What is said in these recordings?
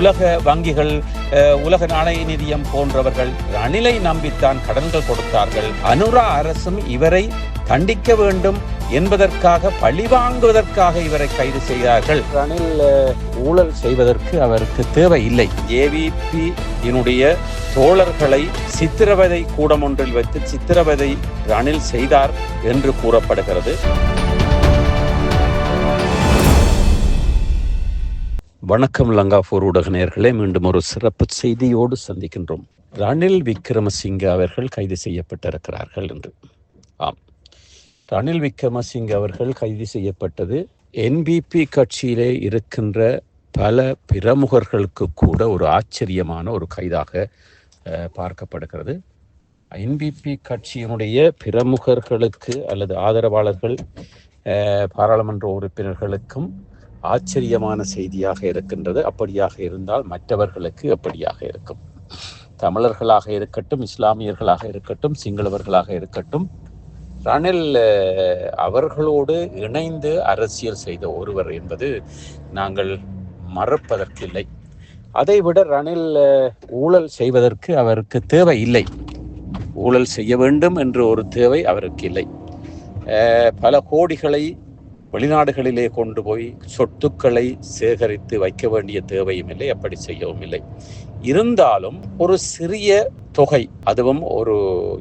உலக வங்கிகள் உலக நாணய நிதியம் போன்றவர்கள் ரணிலை நம்பித்தான் கடன்கள் கொடுத்தார்கள். அனுரா அரசும் இவரை தண்டிக்க வேண்டும் என்பதற்காக பழிவாங்குவதற்காக இவரை கைது செய்தார்கள். ரணில் ஊழல் செய்வதற்கு அவருக்கு தேவை ஏவிபி ஏவிபியினுடைய தோழர்களை சித்திரவதை கூடம் ஒன்றில் வைத்து சித்திரவதை ரணில் செய்தார் என்று கூறப்படுகிறது. வணக்கம் லங்காபூர் ஊடக நேயர்களே மீண்டும் ஒரு சிறப்பு செய்தியோடு சந்திக்கின்றோம். ரணில் விக்ரமசிங்க அவர்கள் கைது செய்யப்பட்டிருக்கிறார்கள் என்று. ஆம். ரணில் விக்ரமசிங்க அவர்கள் கைது செய்யப்பட்டது என்பிபி கட்சியிலே இருக்கின்ற பல பிரமுகர்களுக்கு கூட ஒரு ஆச்சரியமான ஒரு கைதாக பார்க்கப்படுகிறது. என்பிபி கட்சியினுடைய பிரமுகர்களுக்கு அல்லது ஆதரவாளர்கள் பாராளுமன்ற உறுப்பினர்களுக்கும் ஆச்சரியமான செய்தியாக இருக்கின்றது. அப்படியாக இருந்தால் மற்றவர்களுக்கு எப்படியாக இருக்கும்? தமிழர்களாக இருக்கட்டும் இஸ்லாமியர்களாக இருக்கட்டும் சிங்களவர்களாக இருக்கட்டும் ரணில் அவர்களோடு இணைந்து அரசியல் செய்த ஒருவர் என்பது நாங்கள் மறப்பதற்கில்லை. அதைவிட ரணில் ஊழல் செய்வதற்கு அவருக்கு தேவை இல்லை. ஊழல் செய்ய வேண்டும் என்ற ஒரு தேவை அவருக்கு இல்லை பல கோடிகளை வெளிநாடுகளிலே கொண்டு போய் சொத்துக்களை சேகரித்து வைக்க வேண்டிய தேவையும் இல்லை அப்படி செய்யவும் இல்லை. இருந்தாலும் ஒரு சிறிய தொகை அதுவும் ஒரு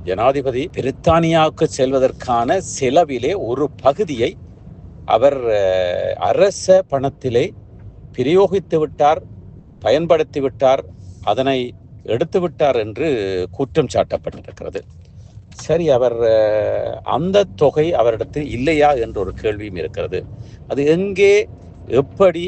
ஜனாதிபதி பிரித்தானியாவுக்கு செல்வதற்கான செலவிலே ஒரு பகுதியை அவர் அரச பணத்திலே பிரயோகித்து விட்டார் பயன்படுத்தி விட்டார் அதனை எடுத்து விட்டார் என்று குற்றம் சாட்டப்பட்டிருக்கிறது. சரி அவர் அந்த தொகை அவரிடத்தில் இல்லையா என்ற ஒரு கேள்வியும் இருக்கிறது. அது எங்கே எப்படி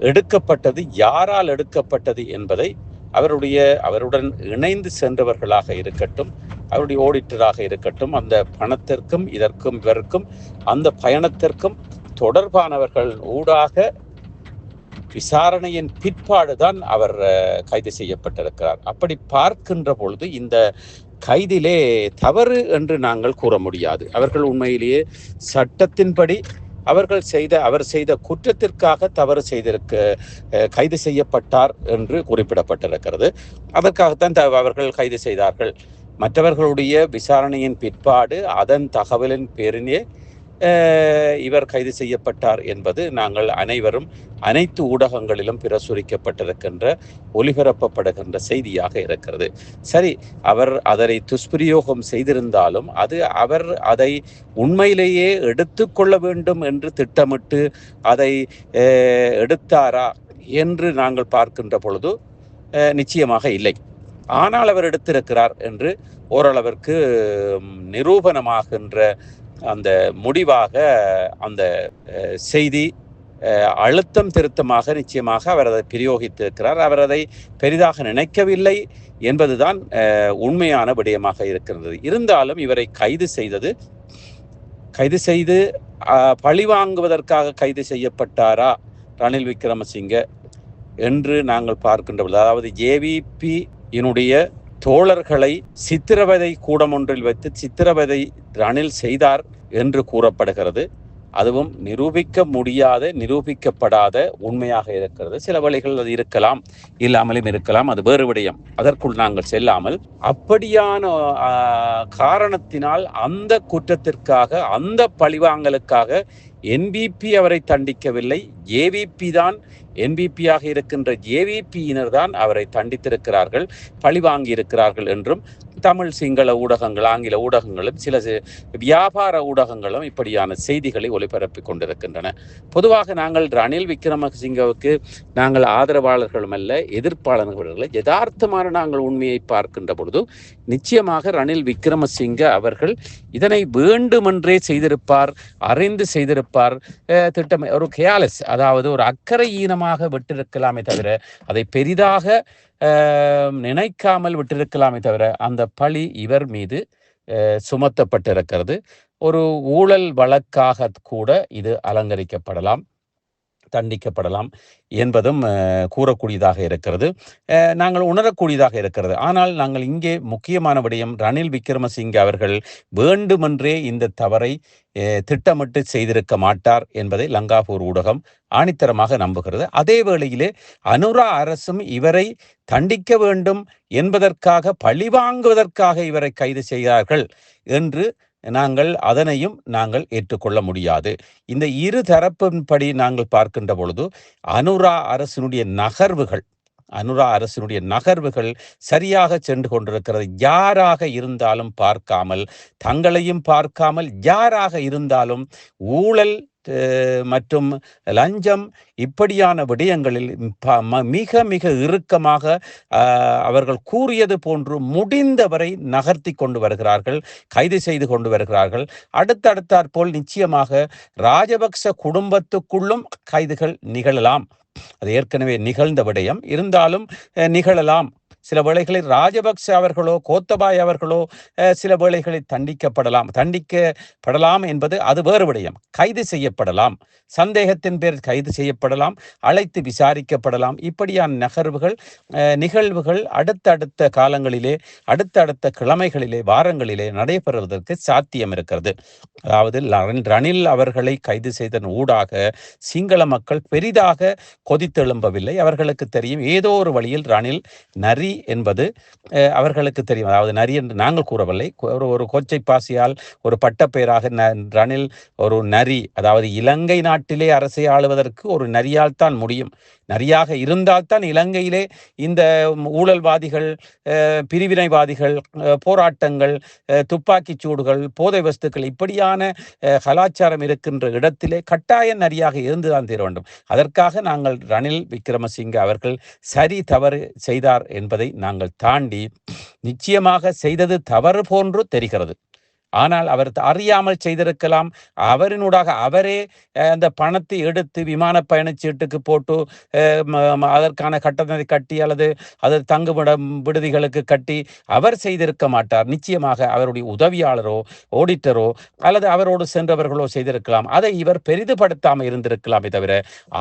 எடுக்கப்பட்டது யாரால் எடுக்கப்பட்டது என்பதை அவருடைய அவருடன் இணைந்து சென்றவர்களாக இருக்கட்டும் அவருடைய ஓடிட்டராக இருக்கட்டும் அந்த பணத்திற்கும் இதற்கும் இவருக்கும் அந்த பயணத்திற்கும் தொடர்பானவர்கள் ஊடாக விசாரணையின் பிற்பாடுதான் அவர் கைது செய்யப்பட்டிருக்கிறார். அப்படி பார்க்கின்ற பொழுது இந்த கைதிலே தவறு என்று நாங்கள் கூற முடியாது. அவர்கள் உண்மையிலேயே சட்டத்தின்படி அவர்கள் செய்த அவர் செய்த குற்றத்திற்காக தவறு செய்திருக்க கைது செய்யப்பட்டார் என்று குறிப்பிடப்பட்டிருக்கிறது. அதற்காகத்தான் த- அவர்கள் கைது செய்தார்கள். மற்றவர்களுடைய விசாரணையின் பிற்பாடு அதன் தகவலின் பேரினே இவர் கைது செய்யப்பட்டார் என்பது நாங்கள் அனைவரும் அனைத்து ஊடகங்களிலும் பிரசுரிக்கப்பட்டிருக்கின்ற ஒலிபரப்பப்படுகின்ற செய்தியாக இருக்கிறது. சரி அவர் அதனை துஷ்பிரயோகம் செய்திருந்தாலும் அது அவர் அதை உண்மையிலேயே எடுத்துக்கொள்ள வேண்டும் என்று திட்டமிட்டு அதை எடுத்தாரா என்று நாங்கள் பார்க்கின்ற பொழுது நிச்சயமாக இல்லை. ஆனால் அவர் எடுத்திருக்கிறார் என்று ஓரளவிற்கு நிரூபணமாகின்ற அந்த முடிவாக அந்த செய்தி அழுத்தம் திருத்தமாக நிச்சயமாக அவர் அதை பிரயோகித்திருக்கிறார். அவர் அதை பெரிதாக நினைக்கவில்லை என்பதுதான் உண்மையான விடயமாக இருக்கிறது. இருந்தாலும் இவரை கைது செய்தது கைது செய்து பழி வாங்குவதற்காக கைது செய்யப்பட்டாரா ரணில் விக்ரமசிங்க என்று நாங்கள் பார்க்கின்ற பொழுது அதாவது ஜேவிபி இனுடைய தோழர்களை சித்திரவதை கூடம் ஒன்றில் வைத்து சித்திரவதை ரணில் செய்தார் என்று கூறப்படுகிறது. அதுவும் நிரூபிக்க முடியாத நிரூபிக்கப்படாத உண்மையாக இருக்கிறது. சில வழிகள் அது இருக்கலாம் இல்லாமலும் இருக்கலாம் அது வேறு விடயம். அதற்குள் நாங்கள் செல்லாமல் அப்படியான காரணத்தினால் அந்த குற்றத்திற்காக அந்த பழிவாங்கலுக்காக என்பிபி அவரை தண்டிக்கவில்லை. ஏவிபி தான் என்பிபியாக இருக்கின்ற ஏவிபியினர் தான் அவரை தண்டித்திருக்கிறார்கள் பழிவாங்கி இருக்கிறார்கள் என்றும் தமிழ் சிங்கள ஊடகங்கள் ஆங்கில ஊடகங்களும் சில வியாபார ஊடகங்களும் இப்படியான செய்திகளை ஒளிபரப்பிக் கொண்டிருக்கின்றன. பொதுவாக நாங்கள் ரணில் விக்ரமசிங்கவுக்கு நாங்கள் ஆதரவாளர்களும் அல்ல எதிர்ப்பாளர்கள் யதார்த்தமான நாங்கள் உண்மையை பார்க்கின்ற பொழுது நிச்சயமாக ரணில் விக்ரமசிங்க அவர்கள் இதனை வேண்டுமென்றே செய்திருப்பார் அறிந்து செய்திருப்பார் திட்டம் ஒரு கேலஸ் அதாவது ஒரு அக்கறை ஈனமாக விட்டிருக்கலாமே தவிர அதை பெரிதாக நினைக்காமல் விட்டிருக்கலாமே தவிர அந்த பழி இவர் மீது சுமத்தப்பட்டிருக்கிறது. ஒரு ஊழல் வழக்காக கூட இது அலங்கரிக்கப்படலாம். தண்டிக்கப்படலாம் என்பதும் கூறக்கூடியதாக இருக்கிறது. நாங்கள் உணரக்கூடியதாக இருக்கிறது. ஆனால் நாங்கள் இங்கே முக்கியமான விடயம் ரணில் விக்ரமசிங்க அவர்கள் வேண்டுமென்றே இந்த தவறை திட்டமிட்டு செய்திருக்க மாட்டார் என்பதை லங்காபூர் ஊடகம் ஆணித்தரமாக நம்புகிறது. அதே வேளையிலே அனுரா அரசும் இவரை தண்டிக்க வேண்டும் என்பதற்காக பழிவாங்குவதற்காக இவரை கைது செய்தார்கள் என்று நாங்கள் அதனையும் நாங்கள் ஏற்றுக்கொள்ள முடியாது. இந்த இரு தரப்பின்படி நாங்கள் பார்க்கின்ற பொழுது அனுரா அரசினுடைய நகர்வுகள் அனுரா அரசினுடைய நகர்வுகள் சரியாக சென்று கொண்டிருக்கிறது. யாராக இருந்தாலும் பார்க்காமல் தங்களையும் பார்க்காமல் யாராக இருந்தாலும் ஊழல் மற்றும் லஞ்சம் இப்படியான விடயங்களில் மிக மிக இறுக்கமாக அவர்கள் கூறியது போன்று முடிந்தவரை நகர்த்தி கொண்டு வருகிறார்கள் கைது செய்து கொண்டு வருகிறார்கள். அடுத்தடுத்தாற் போல் நிச்சயமாக ராஜபக்ச குடும்பத்துக்குள்ளும் கைதுகள் நிகழலாம். அது ஏற்கனவே நிகழ்ந்த விடயம். இருந்தாலும் நிகழலாம். சில வேளைகளில் ராஜபக்ச அவர்களோ கோத்தபாய் அவர்களோ சில வேளைகளில் தண்டிக்கப்படலாம். தண்டிக்கப்படலாம் என்பது அது வேறு விடயம். கைது செய்யப்படலாம். சந்தேகத்தின் பேர் கைது செய்யப்படலாம். அழைத்து விசாரிக்கப்படலாம். இப்படியான நகர்வுகள் நிகழ்வுகள் அடுத்தடுத்த காலங்களிலே அடுத்தடுத்த கிழமைகளிலே வாரங்களிலே நடைபெறுவதற்கு சாத்தியம் இருக்கிறது. அதாவது ரணில் அவர்களை கைது செய்தன் ஊடாக சிங்கள மக்கள் பெரிதாக கொதித்தெழும்பவில்லை. அவர்களுக்கு தெரியும் ஏதோ ஒரு வழியில் ரணில் நரி என்பது அவர்களுக்கு தெரியும். அதாவது நரி என்று நாங்கள் கூறவில்லை. ஒரு ஒரு கோச்சை பாசியால் ஒரு பட்டப்பெயராக ரணில் ஒரு நரி அதாவது இலங்கை நாட்டிலே அரசை ஆளுவதற்கு ஒரு நரியால் தான் முடியும். நரியாக இருந்தால்தான் இலங்கையிலே இந்த ஊழல்வாதிகள் பிரிவினைவாதிகள் போராட்டங்கள் துப்பாக்கிச் சூடுகள் போதை வஸ்துக்கள் இப்படியான கலாச்சாரம் இருக்கின்ற இடத்திலே கட்டாய நரியாக இருந்துதான் தீர வேண்டும். அதற்காக நாங்கள் ரணில் விக்ரமசிங்க அவர்கள் சரி தவறு செய்தார் என்பதை நாங்கள் தாண்டி நிச்சயமாக செய்தது தவறு போன்று தெரிகிறது. ஆனால் அவர் அறியாமல் செய்திருக்கலாம். அவரினூடாக அவரே அந்த பணத்தை எடுத்து விமான பயணச்சீட்டுக்கு போட்டு அதற்கான கட்டணத்தை கட்டி அல்லது அது தங்குமிடம் விடுதிகளுக்கு கட்டி அவர் செய்திருக்க மாட்டார். நிச்சயமாக அவருடைய உதவியாளரோ ஓடிட்டரோ அல்லது அவரோடு சென்றவர்களோ செய்திருக்கலாம். அதை இவர் பெரிதுபடுத்தாமல் இருந்திருக்கலாமே தவிர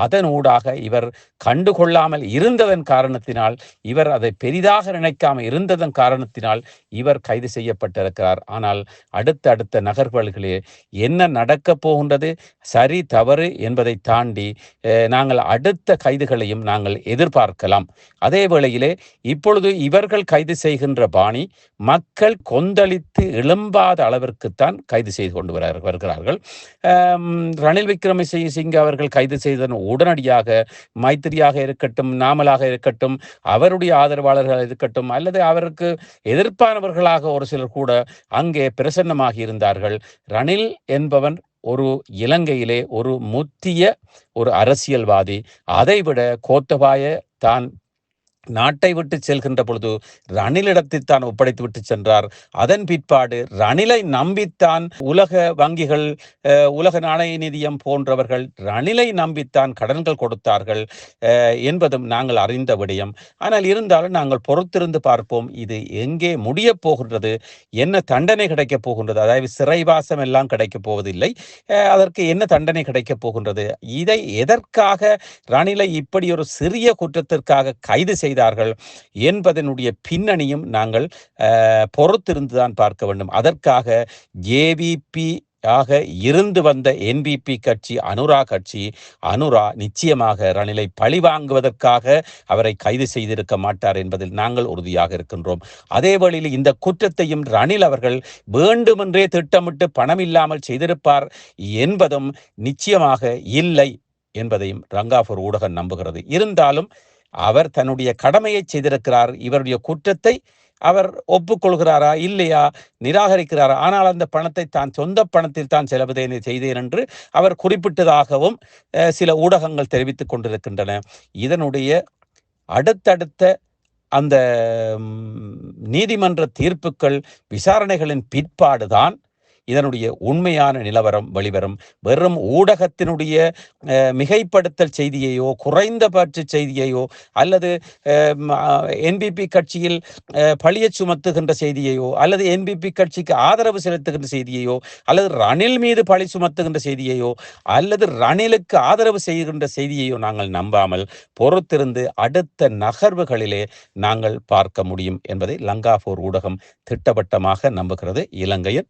அதனூடாக இவர் கண்டுகொள்ளாமல் இருந்ததன் காரணத்தினால் இவர் அதை பெரிதாக நினைக்காமல் இருந்ததன் காரணத்தினால் இவர் கைது செய்யப்பட்டிருக்கிறார். ஆனால் அடுத்த அடுத்த நகர்வுகளிலே என்ன நடக்கப் போகின்றது? சரி தவறு என்பதை தாண்டி நாங்கள் அடுத்த கைதுகளையும் நாங்கள் எதிர்பார்க்கலாம். அதே வேளையிலே இப்பொழுது இவர்கள் கைது செய்கின்ற பாணி மக்கள் கொந்தளித்து எழும்பாத அளவிற்குத்தான் கைது செய்து கொண்டு வர வருகிறார்கள். ரணில் விக்ரமசிங்க அவர்கள் கைது செய்ததன் உடனடியாக மைத்திரியாக இருக்கட்டும் நாமலாக இருக்கட்டும் அவருடைய ஆதரவாளர்கள் இருக்கட்டும் அல்லது அவருக்கு எதிர்ப்பானவர்களாக ஒரு சிலர் கூட அங்கே பிரசன்ன காரணமாக இருந்தார்கள். ரணில் என்பவன் ஒரு இலங்கையிலே ஒரு முத்திய ஒரு அரசியல்வாதி. அதைவிட கோத்தபாய தான் நாட்டை விட்டு செல்கின்ற பொழுது ரணிலிடத்தில் தான் ஒப்படைத்து விட்டு சென்றார். அதன் பிற்பாடு ரணிலை நம்பித்தான் உலக வங்கிகள் உலக நாணய நிதியம் போன்றவர்கள் ரணிலை நம்பித்தான் கடன்கள் கொடுத்தார்கள் என்பதும் நாங்கள் அறிந்த விடயம். ஆனால் இருந்தாலும் நாங்கள் பொறுத்திருந்து பார்ப்போம் இது எங்கே முடிய போகின்றது என்ன தண்டனை கிடைக்கப் போகின்றது அதாவது சிறைவாசம் எல்லாம் கிடைக்கப் போவதில்லை அதற்கு என்ன தண்டனை கிடைக்கப் போகின்றது இதை எதற்காக ரணிலை இப்படி ஒரு சிறிய குற்றத்திற்காக கைது செய்த செய்தார்கள் என்பதனுடைய பின்னணியும் நாங்கள் பொறுத்திருந்து தான் பார்க்க வேண்டும். அதற்காக ஜேவிபி ஆக இருந்து வந்த என்பிபி கட்சி அனுரா கட்சி அனுரா நிச்சயமாக ரணிலை பழி வாங்குவதற்காக அவரை கைது செய்திருக்க மாட்டார் என்பதில் நாங்கள் உறுதியாக இருக்கின்றோம். அதே வழியில் இந்த குற்றத்தையும் ரணில் அவர்கள் வேண்டுமென்றே திட்டமிட்டு பணம் இல்லாமல் செய்திருப்பார் என்பதும் நிச்சயமாக இல்லை என்பதையும் ரங்காபூர் ஊடகம் நம்புகிறது. இருந்தாலும் அவர் தன்னுடைய கடமையை செய்திருக்கிறார். இவருடைய குற்றத்தை அவர் ஒப்புக்கொள்கிறாரா? இல்லையா? நிராகரிக்கிறாரா? ஆனால் அந்த பணத்தை தான் சொந்த பணத்தில் தான் செலவு செய்தேன் என்று அவர் குறிப்பிட்டதாகவும் சில ஊடகங்கள் தெரிவித்துக் கொண்டிருக்கின்றன. இதனுடைய அடுத்தடுத்த அந்த நீதிமன்ற தீர்ப்புக்கள் விசாரணைகளின் பிற்பாடுதான் இதனுடைய உண்மையான நிலவரம் வெளிவரும். வெறும் ஊடகத்தினுடைய மிகைப்படுத்தல் செய்தியையோ குறைந்தபட்ச செய்தியையோ அல்லது என்பிபி கட்சியில் அஹ், சுமத்துகின்ற செய்தியையோ அல்லது என்பிபி கட்சிக்கு ஆதரவு செலுத்துகின்ற செய்தியையோ அல்லது ரணில் மீது பழி சுமத்துகின்ற செய்தியையோ அல்லது ரணிலுக்கு ஆதரவு செய்கின்ற செய்தியையோ நாங்கள் நம்பாமல் பொறுத்திருந்து அடுத்த நகர்வுகளிலே நாங்கள் பார்க்க முடியும் என்பதை லங்காபூர் ஊடகம் திட்டவட்டமாக நம்புகிறது. இலங்கையின்